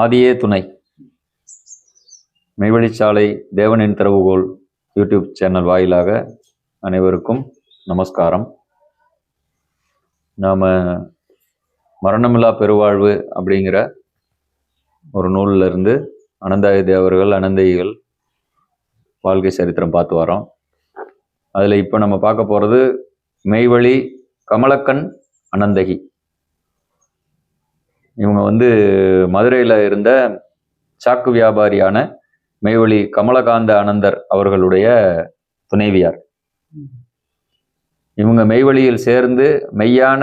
ஆதியே துணை. மெய்வழிச்சாலை தேவனின் திறவுகோல் யூடியூப் சேனல் வாயிலாக அனைவருக்கும் நமஸ்காரம். நாம் மரணமில்லா பெருவாழ்வு அப்படிங்கிற ஒரு நூலிலிருந்து அனந்தாய தேவர்கள் அனந்தைகள் வாழ்க்கை சரித்திரம் பார்த்து வரோம் அதில் இப்போ நம்ம பார்க்க போகிறது மெய்வழி கமலக்கண் அனந்தகி. இவங்க வந்து மதுரையில் இருந்த சாக்கு வியாபாரியான மெய்வழி கமலகாந்த அனந்தர் அவர்களுடைய துணைவியார். இவங்க மெய்வழியில் சேர்ந்து மெய்யான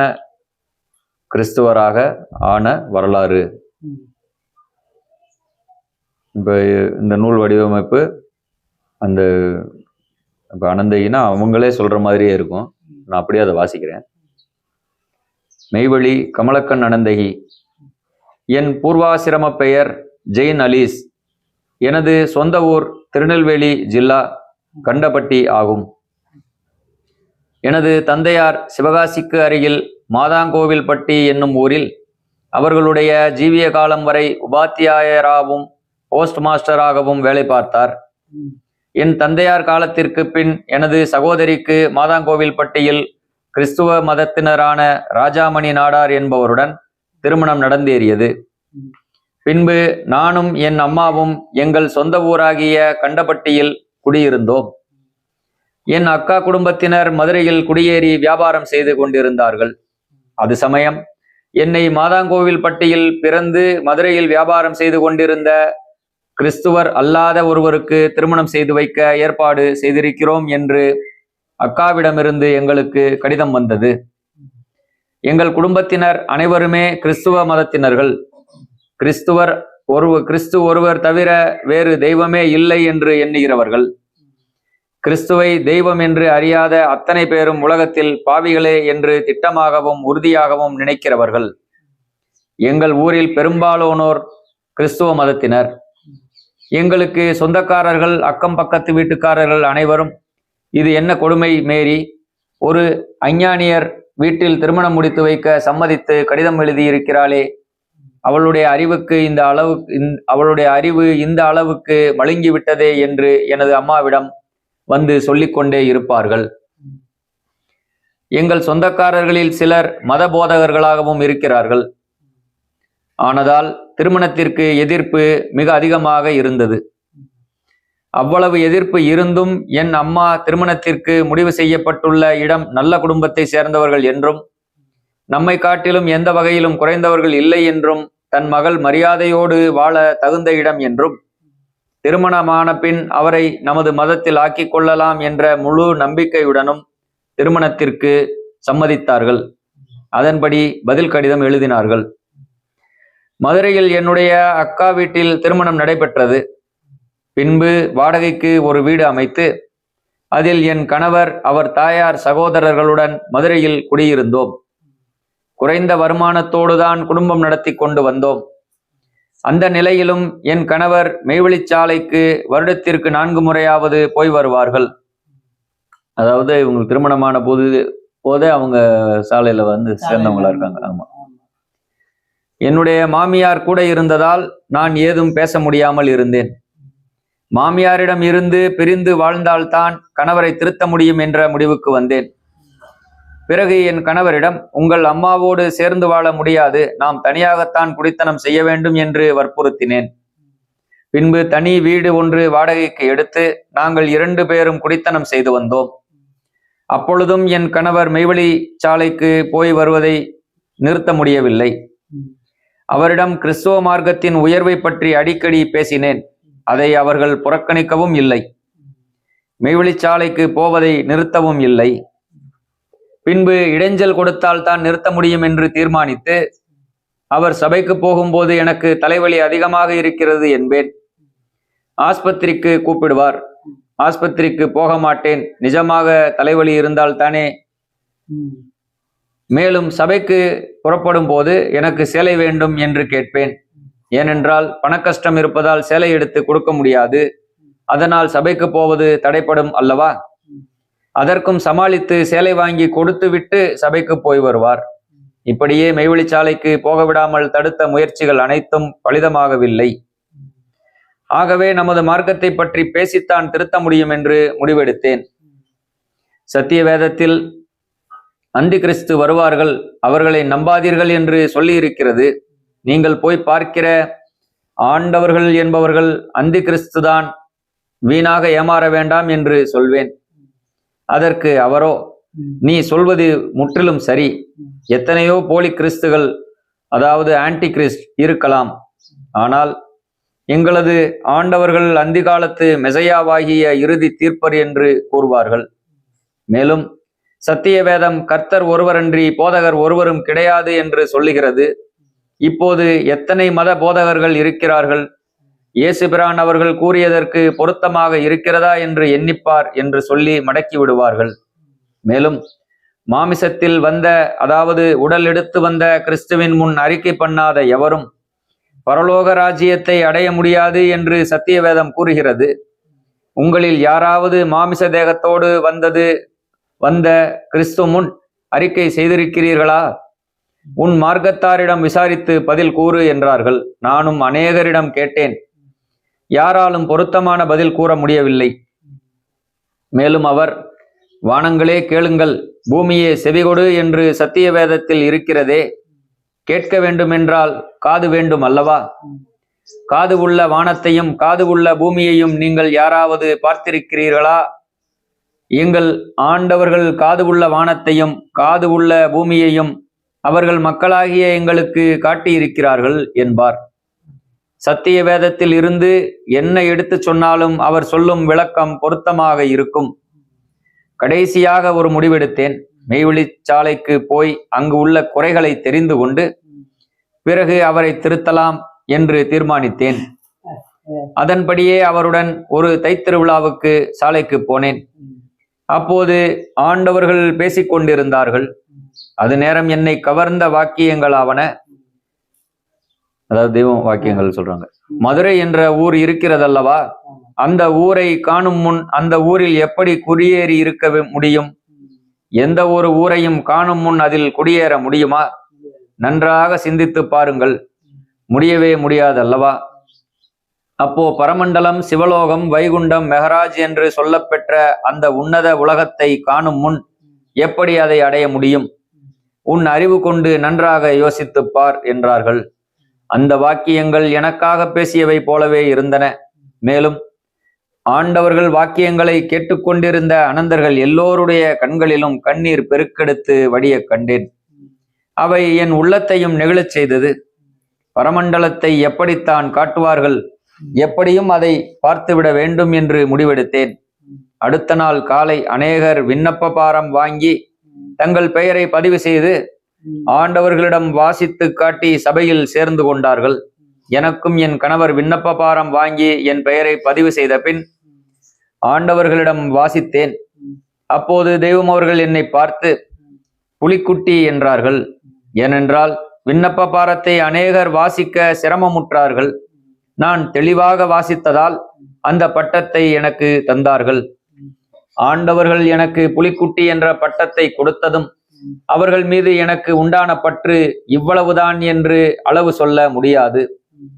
கிறிஸ்துவராக ஆன வரலாறு. இப்போ இந்த நூல் வடிவமைப்பு அந்த இப்போ அனந்தகினா அவங்களே சொல்கிற மாதிரியே இருக்கும். நான் அப்படியே அதை வாசிக்கிறேன். மெய்வழி கமலக்கண் அனந்தகி என் பூர்வாசிரம பெயர் ஜெயின் அலீஸ். எனது சொந்த ஊர் திருநெல்வேலி ஜில்லா கண்டபட்டி ஆகும். எனது தந்தையார் சிவகாசிக்கு அருகில் மாதாங்கோவில்பட்டி என்னும் ஊரில் அவர்களுடைய ஜீவிய காலம் வரை உபாத்தியாயராகவும் போஸ்ட் மாஸ்டராகவும் வேலை பார்த்தார். என் தந்தையார் காலத்திற்கு பின் எனது சகோதரிக்கு மாதாங்கோவில்பட்டியில் கிறிஸ்துவ மதத்தினரான ராஜாமணி நாடார் என்பவருடன் திருமணம் நடந்தேறியது. பின்பு நானும் என் அம்மாவும் எங்கள் சொந்த ஊராகிய கண்டபட்டியில் குடியிருந்தோம். என் அக்கா குடும்பத்தினர் மதுரையில் குடியேறி வியாபாரம் செய்து கொண்டிருந்தார்கள். அது சமயம் என்னை மாதாங்கோவில் பட்டியில் பிறந்து மதுரையில் வியாபாரம் செய்து கொண்டிருந்த கிறிஸ்துவர் அல்லாத ஒருவருக்கு திருமணம் செய்து வைக்க ஏற்பாடு செய்திருக்கிறோம் என்று அக்காவிடமிருந்து எங்களுக்கு கடிதம் வந்தது. எங்கள் குடும்பத்தினர் அனைவருமே கிறிஸ்துவ மதத்தினர்கள். கிறிஸ்துவர் ஒருவர் கிறிஸ்து ஒருவர் தவிர வேறு தெய்வமே இல்லை என்று எண்ணுகிறவர்கள். கிறிஸ்துவை தெய்வம் என்று அறியாத அத்தனை பேரும் உலகத்தில் பாவிகளே என்று திட்டமாகவும் உறுதியாகவும் நினைக்கிறவர்கள். எங்கள் ஊரில் பெரும்பாலானோர் கிறிஸ்துவ மதத்தினர். எங்களுக்கு சொந்தக்காரர்கள் அக்கம் பக்கத்து வீட்டுக்காரர்கள் அனைவரும் இது என்ன கொடுமை மேரி? ஒரு அஞ்ஞானியர் வீட்டில் திருமணம் முடித்து வைக்க சம்மதித்து கடிதம் எழுதியிருக்கிறாளே அவளுடைய அறிவுக்கு இந்த அளவு அவளுடைய அறிவு இந்த அளவுக்கு மழுங்கி விட்டதே என்று எனது அம்மாவிடம் வந்து சொல்லிக்கொண்டே இருப்பார்கள். எங்கள் சொந்தக்காரர்களில் சிலர் மத போதகர்களாகவும் இருக்கிறார்கள். ஆனதால் திருமணத்திற்கு எதிர்ப்பு மிக அதிகமாக இருந்தது. அவ்வளவு எதிர்ப்பு இருந்தும் என் அம்மா திருமணத்திற்கு முடிவு செய்யப்பட்டுள்ள இடம் நல்ல குடும்பத்தை சேர்ந்தவர்கள் என்றும் நம்மை காட்டிலும் எந்த வகையிலும் குறைந்தவர்கள் இல்லை என்றும் தன் மகள் மரியாதையோடு வாழ தகுந்த இடம் என்றும் திருமணமான பின் அவரை நமது மதத்தில் ஆக்கிக் கொள்ளலாம் என்ற முழு நம்பிக்கையுடனும் திருமணத்திற்கு சம்மதித்தார்கள். அதன்படி பதில் கடிதம் எழுதினார்கள். மதுரையில் என்னுடைய அக்கா வீட்டில் திருமணம் நடைபெற்றது. பின்பு வாடகைக்கு ஒரு வீடு அமைத்து அதில் என் கணவர் அவர் தாயார் சகோதரர்களுடன் மதுரையில் குடியிருந்தோம். குறைந்த வருமானத்தோடுதான் குடும்பம் நடத்தி கொண்டு வந்தோம். அந்த நிலையிலும் என் கணவர் மெய்வழிச்சாலைக்கு வருடத்திற்கு நான்கு முறையாவது போய் வருவார்கள். அதாவது இவங்களுக்கு திருமணமான போது போதே அவங்க சாலையில வந்து சேர்ந்தவங்களா இருக்காங்க. ஆமா. என்னுடைய மாமியார் கூட இருந்ததால் நான் ஏதும் பேச முடியாமல் இருந்தேன். மாமியாரிடம் இருந்து பிரிந்து வாழ்ந்தால்தான் கணவரை திருத்த முடியும் என்ற முடிவுக்கு வந்தேன். பிறகு என் கணவரிடம் உங்கள் அம்மாவோடு சேர்ந்து வாழ முடியாது. நாம் தனியாகத்தான் குடித்தனம் செய்ய வேண்டும் என்று வற்புறுத்தினேன். பின்பு தனி வீடு ஒன்று வாடகைக்கு எடுத்து நாங்கள் இரண்டு பேரும் குடித்தனம் செய்து வந்தோம். அப்பொழுதும் என் கணவர் மெய்வழி சாலைக்கு போய் வருவதை நிறுத்த முடியவில்லை. அவரிடம் கிறிஸ்துவ மார்க்கத்தின் உயர்வை பற்றி அடிக்கடி பேசினேன். அதை அவர்கள் புறக்கணிக்கவும் இல்லை. மெய்வழிச்சாலைக்கு போவதை நிறுத்தவும் இல்லை. பின்பு இடைஞ்சல் கொடுத்தால் தான் நிறுத்த முடியும் என்று தீர்மானித்து அவர் சபைக்கு போகும்போது எனக்கு தலைவலி அதிகமாக இருக்கிறது என்பேன். ஆஸ்பத்திரிக்கு கூப்பிடுவார். ஆஸ்பத்திரிக்கு போக மாட்டேன். நிஜமாக தலைவலி இருந்தால் தானே. மேலும் சபைக்கு புறப்படும் போது எனக்கு சேலை வேண்டும் என்று கேட்பேன். ஏனென்றால் பணக்கஷ்டம் இருப்பதால் சேலை எடுத்து கொடுக்க முடியாது. அதனால் சபைக்கு போவது தடைப்படும் அல்லவா? அதற்கும் சமாளித்து சேலை வாங்கி கொடுத்து விட்டு சபைக்கு போய் வருவார். இப்படியே மெய்வழிச்சாலைக்கு போக விடாமல் தடுத்த முயற்சிகள் அனைத்தும் பலிதமாகவில்லை. ஆகவே நமது மார்க்கத்தை பற்றி பேசித்தான் திருத்த முடியும் என்று முடிவெடுத்தேன். சத்திய வேதத்தில் அந்தி கிறிஸ்து வருவார்கள் அவர்களை நம்பாதீர்கள் என்று சொல்லியிருக்கிறது. நீங்கள் போய் பார்க்கிற ஆண்டவர்கள் என்பவர்கள் அந்தி கிறிஸ்துதான் வீணாக ஏமாற வேண்டாம் என்று சொல்வேன். அதற்கு அவரோ நீ சொல்வது முற்றிலும் சரி. எத்தனையோ போலி கிறிஸ்துகள் அதாவது ஆன்டி கிறிஸ்ட் இருக்கலாம். ஆனால் எங்களது ஆண்டவர்கள் அந்தி காலத்து மெசையாவாகிய இறுதி தீர்ப்பர் என்று கூறுவார்கள். மேலும் சத்திய வேதம் கர்த்தர் ஒருவரன்றி போதகர் ஒருவரும் கிடையாது என்று சொல்லுகிறது. இப்போது எத்தனை மத போதகர்கள் இருக்கிறார்கள்? இயேசு பிரான் அவர்கள் கூறியதற்கு பொருத்தமாக இருக்கிறதா என்று எண்ணிப்பார் என்று சொல்லி மடக்கி விடுவார்கள். மேலும் மாமிசத்தில் வந்த அதாவது உடல் எடுத்து வந்த கிறிஸ்துவின் முன் அறிக்கை பண்ணாத எவரும் பரலோக ராஜ்யத்தை அடைய முடியாது என்று சத்தியவேதம் கூறுகிறது. உங்களில் யாராவது மாமிச தேகத்தோடு வந்தது வந்த கிறிஸ்து முன் அறிக்கை செய்திருக்கிறீர்களா? உன் மார்க்கத்தாரிடம் விசாரித்து பதில் கூறு என்றார்கள். நானும் அநேகரிடம் கேட்டேன். யாராலும் பொருத்தமான பதில் கூற முடியவில்லை. மேலும் அவர் வானங்களே கேளுங்கள். பூமியே செவிகொடு என்று சத்திய வேதத்தில் இருக்கிறதே. கேட்க வேண்டுமென்றால் காது வேண்டும் அல்லவா? காது உள்ள வானத்தையும் காது உள்ள பூமியையும் நீங்கள் யாராவது பார்த்திருக்கிறீர்களா? எங்கள் ஆண்டவர்கள் காது உள்ள வானத்தையும் காது உள்ள பூமியையும் அவர்கள் மக்களாகிய எங்களுக்கு காட்டியிருக்கிறார்கள் என்பார். சத்திய வேதத்தில் இருந்து என்ன எடுத்து சொன்னாலும் அவர் சொல்லும் விளக்கம் பொருத்தமாக இருக்கும். கடைசியாக ஒரு முடிவெடுத்தேன். மெய்வெளிச்சாலைக்கு போய் அங்கு உள்ள குறைகளை தெரிந்து கொண்டு பிறகு அவரை திருத்தலாம் என்று தீர்மானித்தேன். அதன்படியே அவருடன் ஒரு தைத்திருவிழாவுக்கு சாலைக்கு போனேன். அப்போது ஆண்டவர்கள் பேசிக்கொண்டிருந்தார்கள். அது நேரம் என்னை கவர்ந்த வாக்கியங்களாவன. அதாவது தெய்வம் வாக்கியங்கள் சொல்றாங்க. மதுரை என்ற ஊர் இருக்கிறதல்லவா? அந்த ஊரை காணும் முன் அந்த ஊரில் எப்படி குடியேறி இருக்க முடியும்? எந்த ஒரு ஊரையும் காணும் முன் அதில் குடியேற முடியுமா? நன்றாக சிந்தித்து பாருங்கள். முடியவே முடியாதல்லவா? அப்போ பரமண்டலம் சிவலோகம் வைகுண்டம் மெஹராஜ் என்று சொல்லப்பெற்ற அந்த உன்னத உலகத்தை காணும் முன் எப்படி அதை அடைய முடியும்? உன் அறிவு கொண்டு நன்றாக யோசித்துப் பார் என்றார்கள். அந்த வாக்கியங்கள் எனக்காக பேசியவை போலவே இருந்தன. மேலும் ஆண்டவர்கள் வாக்கியங்களை கேட்டுக்கொண்டிருந்த அனந்தர்கள் எல்லோருடைய கண்களிலும் கண்ணீர் பெருக்கெடுத்து வடிய கண்டேன். அவை என் உள்ளத்தையும் நெகிழச் செய்தது. பரமண்டலத்தை எப்படித்தான் காட்டுவார்கள்? எப்படியும் அதை பார்த்துவிட வேண்டும் என்று முடிவெடுத்தேன். அடுத்த நாள் காலை அநேகர் விண்ணப்ப பாரம் வாங்கி தங்கள் பெயரை பதிவு செய்து ஆண்டவர்களிடம் வாசித்து காட்டி சபையில் சேர்ந்து கொண்டார்கள். எனக்கும் என் கணவர் விண்ணப்ப பாரம் வாங்கி என் பெயரை பதிவு செய்த பின் ஆண்டவர்களிடம் வாசித்தேன். அப்போது தெய்வம் அவர்கள் என்னை பார்த்து புலிக்குட்டி என்றார்கள். ஏனென்றால் விண்ணப்ப பாரத்தை அநேகர் வாசிக்க சிரமமுற்றார்கள். நான் தெளிவாக வாசித்ததால் அந்த பட்டத்தை எனக்கு தந்தார்கள். ஆண்டவர்கள் எனக்கு புலிக்குட்டி என்ற பட்டத்தை கொடுத்ததும் அவர்கள் மீது எனக்கு உண்டான பற்று இவ்வளவுதான் என்று அளவு சொல்ல முடியாது.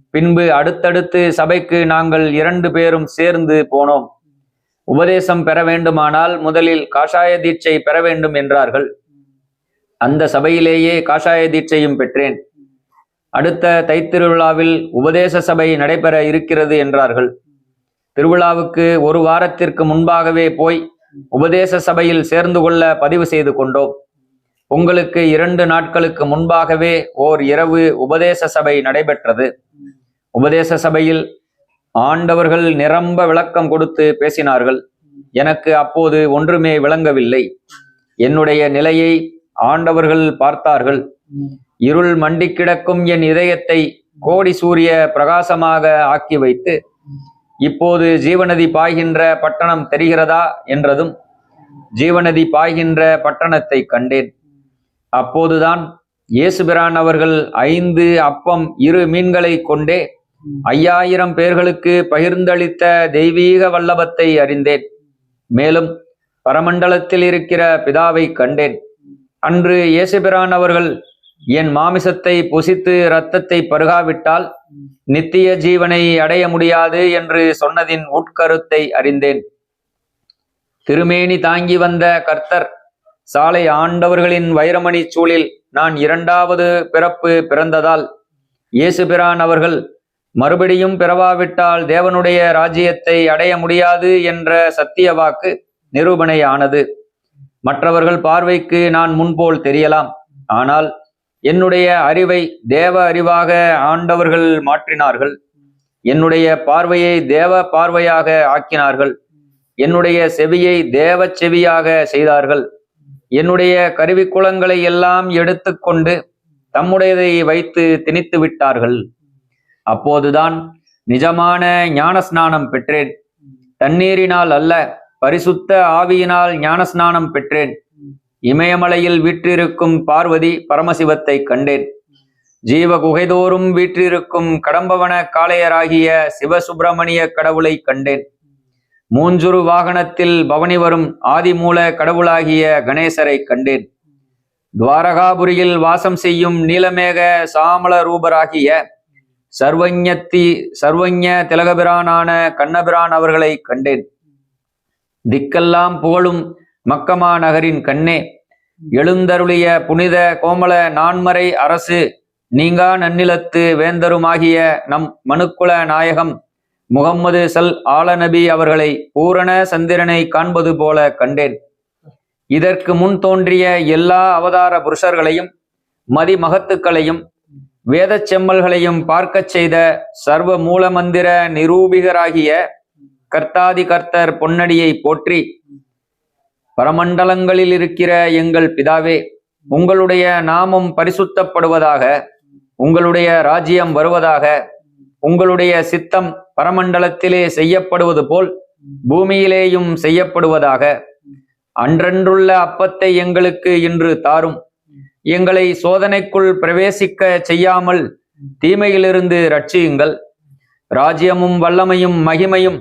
பின்பு அடுத்தடுத்து சபைக்கு நாங்கள் இரண்டு பேரும் சேர்ந்து போனோம். உபதேசம் பெற வேண்டுமானால் முதலில் காஷாய தீட்சை பெற வேண்டும் என்றார்கள். அந்த சபையிலேயே காஷாய தீட்சையும் பெற்றேன். அடுத்த தைத்திருவிழாவில் உபதேச சபை நடைபெற இருக்கிறது என்றார்கள். திருவிழாவுக்கு ஒரு வாரத்திற்கு முன்பாகவே போய் உபதேச சபையில் சேர்ந்து கொள்ள பதிவு செய்து கொண்டோம். உங்களுக்கு இரண்டு நாட்களுக்கு முன்பாகவே ஓர் இரவு உபதேச சபை நடைபெற்றது. உபதேச சபையில் ஆண்டவர்கள் நிரம்ப விளக்கம் கொடுத்து பேசினார்கள். எனக்கு அப்போது ஒன்றுமே விளங்கவில்லை. என்னுடைய நிலையை ஆண்டவர்கள் பார்த்தார்கள். இருள் மண்டி கிடக்கும் என் இதயத்தை கோடி சூரிய பிரகாசமாக ஆக்கி வைத்து இப்போது ஜீவநதி பாய்கின்ற பட்டணம் தெரிகிறதா? என்றதும் ஜீவநதி பாய்கின்ற பட்டணத்தை கண்டேன். அப்போதுதான் இயேசுபிரான் அவர்கள் ஐந்து அப்பம் இரு மீன்களை கொண்டே ஐயாயிரம் பேர்களுக்கு பகிர்ந்தளித்த தெய்வீக வல்லபத்தை அறிந்தேன். மேலும் பரமண்டலத்தில் இருக்கிற பிதாவை கண்டேன். அன்று இயேசுபிரான் அவர்கள் என் மாமிசத்தை புசித்து இரத்தத்தை பருகாவிட்டால் நித்திய ஜீவனை அடைய முடியாது என்று சொன்னதின் உட்கருத்தை அறிந்தேன். திருமேனி தாங்கி வந்த கர்த்தர் சாலை ஆண்டவர்களின் வைரமணி சூழில் நான் இரண்டாவது பிறப்பு பிறந்ததால் இயேசுபிரான் அவர்கள் மறுபடியும் பிறவாவிட்டால் தேவனுடைய ராஜ்யத்தை அடைய முடியாது என்ற சத்திய வாக்கு நிரூபணையானது. மற்றவர்கள் பார்வைக்கு நான் முன்போல் தெரியலாம். ஆனால் என்னுடைய அறிவை தேவ அறிவாக ஆண்டவர்கள் மாற்றினார்கள். என்னுடைய பார்வையை தேவ பார்வையாக ஆக்கினார்கள். என்னுடைய செவியை தேவ செவியாக செய்தார்கள். என்னுடைய கருவிக்குளங்களை எல்லாம் எடுத்துக்கொண்டு தம்முடையதை வைத்து திணித்து விட்டார்கள். அப்போதுதான் நிஜமான ஞானஸ்நானம் பெற்றேன். தண்ணீரினால் அல்ல பரிசுத்த ஆவியினால் ஞானஸ்நானம் பெற்றேன். இமயமலையில் வீற்றிருக்கும் பார்வதி பரமசிவத்தை கண்டேன். ஜீவ குகைதோறும் வீற்றிருக்கும் கடம்பவன காளையராகிய சிவசுப்பிரமணிய கடவுளை கண்டேன். மூஞ்சுரு வாகனத்தில் பவனி வரும் ஆதிமூல கடவுளாகிய கணேசரை கண்டேன். துவாரகாபுரியில் வாசம் செய்யும் நீலமேக சாமல ரூபராகிய சர்வஞத்தி சர்வஞ திலகபிரானான கண்ணபிரான் அவர்களை கண்டேன். திக்கெல்லாம் புகழும் மக்கமா நகரின் கண்ணே எழுந்தருளிய புனித கோமல நான்மறை அரசு நீங்கா நன்னிலத்து வேந்தருமாகிய நம் மனுக்குல நாயகம் முகம்மது சல் ஆலநபி அவர்களை பூரண சந்திரனை காண்பது போல கண்டேன். இதற்கு முன் தோன்றிய எல்லா அவதார புருஷர்களையும் மதிமகத்துக்களையும் வேதச் செம்மல்களையும் பார்க்கச் செய்த சர்வ மூலமந்திர நிரூபிகராகிய கர்த்தாதி கர்த்தர் பொன்னடியை போற்றி பரமண்டலங்களில் இருக்கிற எங்கள் பிதாவே உங்களுடைய நாமம் பரிசுத்தப்படுவதாக உங்களுடைய ராஜ்யம் வருவதாக உங்களுடைய சித்தம் பரமண்டலத்திலே செய்யப்படுவது போல் பூமியிலேயும் செய்யப்படுவதாக. அன்றன்றுள்ள அப்பத்தை எங்களுக்கு இன்று தாரும். எங்களை சோதனைக்குள் பிரவேசிக்க செய்யாமல் தீமையிலிருந்து ரட்சியுங்கள். ராஜ்யமும் வல்லமையும் மகிமையும்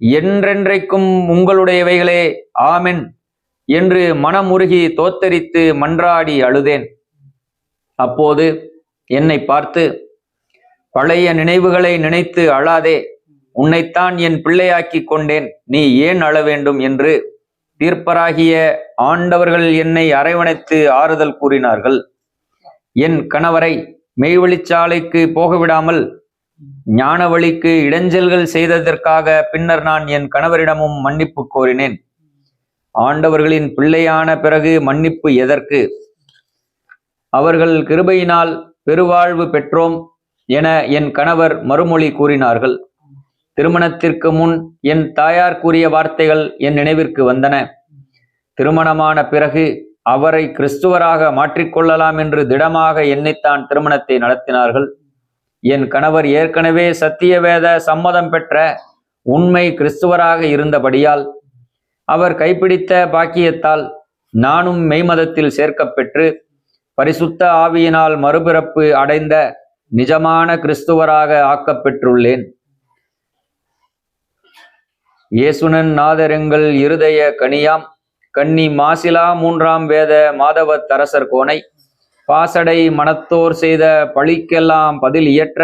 என்றென்றைக்கும் உங்களுடையவைகளே. ஆமென். என்று மனமுருகி தோத்தரித்து மன்றாடி அழுதேன். அப்போது என்னை பார்த்து பழைய நினைவுகளை நினைத்து அழாதே. உன்னைத்தான் என் பிள்ளையாக்கி கொண்டேன். நீ ஏன் அழ வேண்டும் என்று தீர்ப்பராகிய ஆண்டவர்கள் என்னை அரவணைத்து ஆறுதல் கூறினார்கள். என் கணவரை மெய்வழிச்சாலைக்கு போகவிடாமல் ஞான வழிக்கு இடைஞ்சல்கள் செய்ததற்காக பின்னர் நான் என் கணவரிடமும் மன்னிப்பு கோரினேன். ஆண்டவர்களின் பிள்ளையான பிறகு மன்னிப்பு எதற்கு? அவர்கள் கிருபையினால் பெருவாழ்வு பெற்றோம் என என் கணவர் மறுமொழி கூறினார்கள். திருமணத்திற்கு முன் என் தாயார் கூறிய வார்த்தைகள் என் நினைவிற்கு வந்தன. திருமணமான பிறகு அவரை கிறிஸ்துவராக மாற்றிக்கொள்ளலாம் என்று திடமாக எண்ணித்தான் திருமணத்தை நடத்தினார்கள். என் கணவர் ஏற்கனவே சத்தியவேத சம்மதம் பெற்ற உண்மை கிறிஸ்துவராக இருந்தபடியால் அவர் கைப்பிடித்த பாக்கியத்தால் நானும் மெய்மதத்தில் சேர்க்கப்பெற்று பரிசுத்த ஆவியினால் மறுபிறப்பு அடைந்த நிஜமான கிறிஸ்துவராக ஆக்கப்பெற்றுள்ளேன். இயேசுனன் நாதரெங்கள் இருதய கனியாம். கன்னி மாசிலா மூன்றாம் வேத மாதவ தரசர் கோனை. பாசடை மனத்தோர் செய்த பழிக்கெல்லாம் பதில் இயற்ற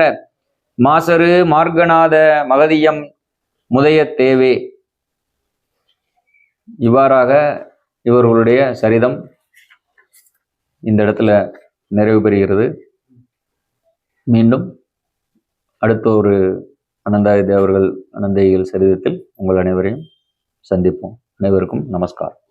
மாசரு மார்கநாத மகதியம் முதயத்தேவே. இவ்வாறாக இவர்களுடைய சரிதம் இந்த இடத்துல நிறைவு பெறுகிறது. மீண்டும் அடுத்த ஒரு அனந்தாய தேவர்கள் அனந்தைகள் சரிதத்தில் உங்கள் அனைவரையும் சந்திப்போம். அனைவருக்கும் நமஸ்காரம்